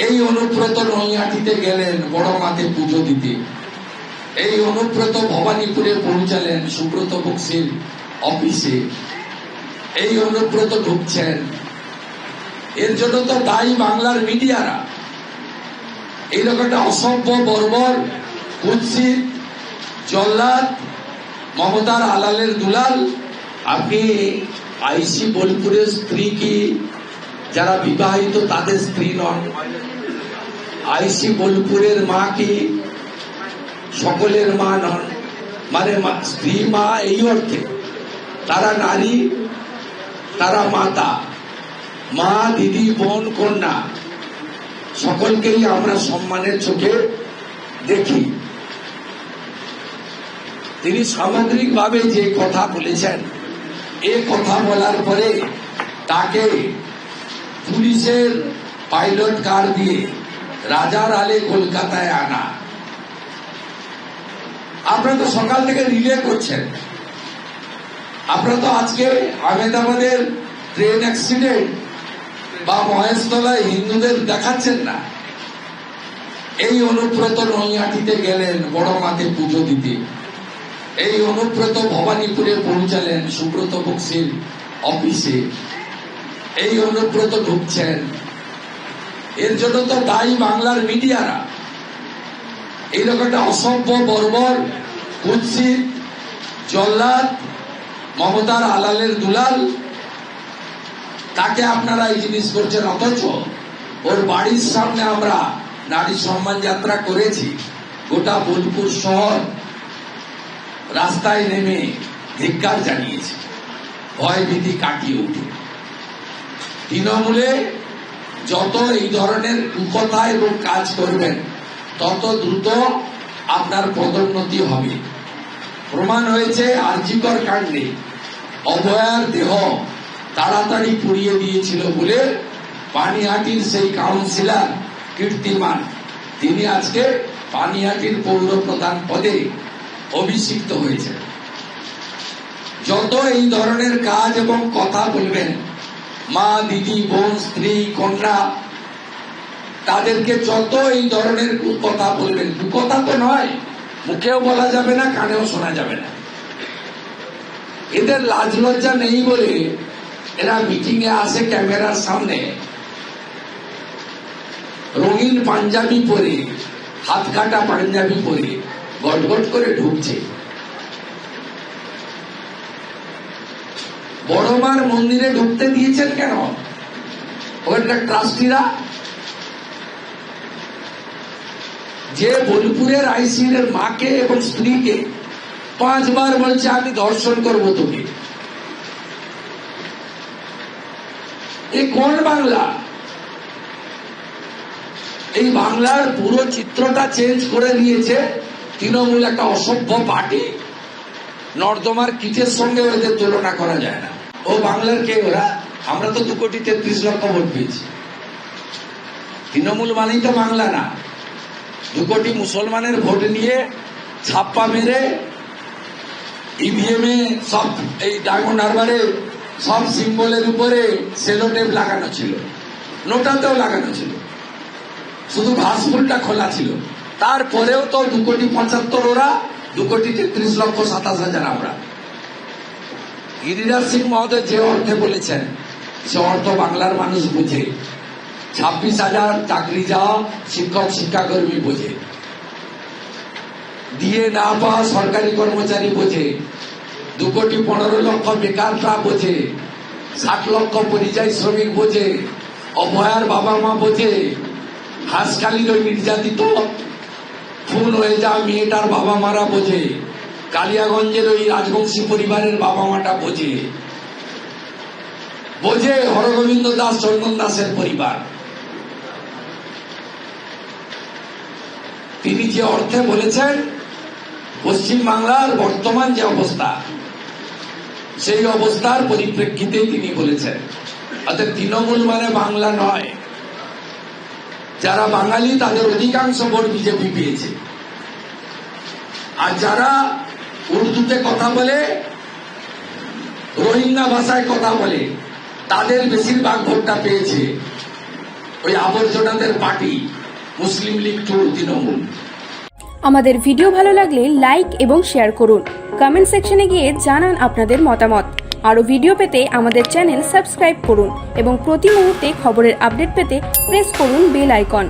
এই অনুব্রত নৈহাটিতে গেলেন বড় মাতে পুজো দিতে। এই অনুব্রত ভবানীপুরে পৌঁছালেন সুব্রত বক্সির অফিসে। এই অনুব্রত ঢুকছেন। এর জন্য তো দায়ী বাংলার মিডিয়ারা। এইরকম একটা অসভ্য, বর্বর কুৎসিত জল্লাদ, মমতার আলালের দুলাল। আপনি আইসি বোলপুরের স্ত্রী কি? যারা বিবাহিত তাদের স্ত্রী নন। আইসি বোলপুরের মা কি? সকলের মা নন। মানে স্ত্রী মা এই অর্থে। তারা নারী, তারা মাতা। মা, দিদি, বোন, কন্যা। সকলকেই আমরা সম্মানের চোখে দেখি। তিনি সামগ্রিকভাবে যে কথা বলেছেন, এ কথা বলার পরে তাকে পুলিশের পাইলট কার দিয়ে রাজার আলে কলকাতায় আনা। আপনারা তো সকাল থেকে রিলে করছেন। আপনারা তো আজকে আহমেদাবাদের ট্রেন অ্যাক্সিডেন্ট বা মহেশতলায় হিন্দুদের দেখাচ্ছেন না। এই অনুব্রত নৈহাটিতে গেলেন বড় মাতে পুজো দিতে। এই অনুব্রত ভবানীপুরে পৌঁছালেন সুব্রত বক্সির অফিসে এই অনুব্রত ঢুকছেন এর জন্য তো দায়ী বাংলার মিডিয়ারা। এইরকম একটা অসভ্য, বর্বর কুৎসিত জল্লাদ, মমতার আলালের দুলাল। তাকে আপনারা এই জিনিস করছেন অথচ ওর বাড়ির সামনে আমরা নারী সম্মান যাত্রা করেছি। গোটা বোলপুর শহর রাস্তায় নেমে ধিক্কার জানিয়েছে। ভয় ভীতি কাটিয়ে উঠে। তৃণমূলে যত এই ধরনের কুকথা এবং কাজ করবেন, তত দ্রুত আপনার পদোন্নতি হবে। প্রমাণ হয়েছে আর্জিকর কাণ্ডে অভয়ার দেহ তাড়াতাড়ি পুড়িয়ে দিয়েছিল বলে পানিহাটির সেই কাউন্সিলর কীর্তিমান, তিনি আজকে পানিহাটির পৌর প্রধান পদে অভিষিক্ত হয়েছে যত এই ধরনের কাজ এবং কথা বলবেন মা, দিদি, বোন, স্ত্রী, কন্যা, তাদেরকে যত এই ধরনের কথা বলবেন কথা তো নয়, মুখেও বলা যাবে না, কানেও শোনা যাবে না। এদের লাজ লজ্জা নেই বলে এরা মিটিং এ আসে ক্যামেরার সামনে। রঙিন পাঞ্জাবি পরে, হাত কাটা পাঞ্জাবি পরে গটগট করে ঢুকছে। বড়মার মন্দিরে ঢুকতে দিয়েছেন কেন? ওখানকার ট্রাস্টিরা? যে বোলপুরের আইসিএর মাকে এবং স্ত্রীকে পাঁচবার বলছে, আমি দর্শন করব তোকে। এ কোন বাংলা? এই বাংলার পুরো চিত্রটা চেঞ্জ করে দিয়েছে তৃণমূল একটা অসভ্য পার্টি। নর্দমার কিটের সঙ্গে ওদের তুলনা করা যায় না। ও বাংলার কে ওরা? আমরা তো দু কোটি তেত্রিশ লক্ষ ভোট পেয়েছি। তৃণমূল মানেই তো বাংলা না। দু কোটি মুসলমানের ভোট নিয়ে ছাপ্পা মেরে ইভিএম এ সব এই ডায়মন্ড হারবারে সব সিম্বলের উপরে সেলোটেপ লাগানো ছিল। নোটাতেও লাগানো ছিল। শুধু ঘাসফুলটা খোলা ছিল। তারপরেও তো দু কোটি পঁচাত্তর ওরা, দু কোটি তেত্রিশ লক্ষ সাতাশ হাজার আমরা। গিরিরাজ সিং মহোদয় যে অর্থে বলেছেন, সে অর্থ বাংলার মানুষ বুঝে। ছাব্বিশ হাজার চাকরি যাওয়া শিক্ষক, শিক্ষাকর্মী বোঝে। দিয়ে না পাওয়া সরকারি কর্মচারী বোঝে। দু কোটি পনেরো লক্ষ বেকাররা বোঝে। ষাট লক্ষ পরিযায়ী শ্রমিক বোঝে। অভয়ার বাবা মা বোঝে। হাসখালির ওই নির্যাতিত। খুন হয়ে যাওয়া মেয়েটার বাবা মারা বোঝে। কালিয়াগঞ্জের ওই রাজবংশী পরিবারের বাবা মাটা বোঝে। বোঝে হরগোবিন্দ দাস, চন্দন দাসের পরিবার। তিনি যে অর্থে বলেছেন পশ্চিম বাংলার বর্তমান যে অবস্থা, সেই অবস্থার পরিপ্রেক্ষিতেই তিনি বলেছেন। অর্থাৎ তৃণমূল মানে বাংলা নয়। যারা বাঙালি, তাদের অধিকাংশ ভোট বিজেপি পেয়েছে। আর যারা উর্দুতে কথা বলে, রোহিঙ্গা ভাষায় কথা বলে, তাদের বেশিরভাগ ভোটটা পেয়েছে ওই আবর্জনাদের পার্টি, মুসলিম লীগ টু তৃণমূল। আমাদের ভিডিও ভালো লাগলে লাইক এবং শেয়ার করুন। কমেন্ট সেকশনে গিয়ে জানান আপনাদের মতামত। আরও ভিডিও পেতে আমাদের চ্যানেল সাবস্ক্রাইব করুন এবং প্রতি মুহূর্তে খবরের আপডেট পেতে প্রেস করুন বেল আইকন।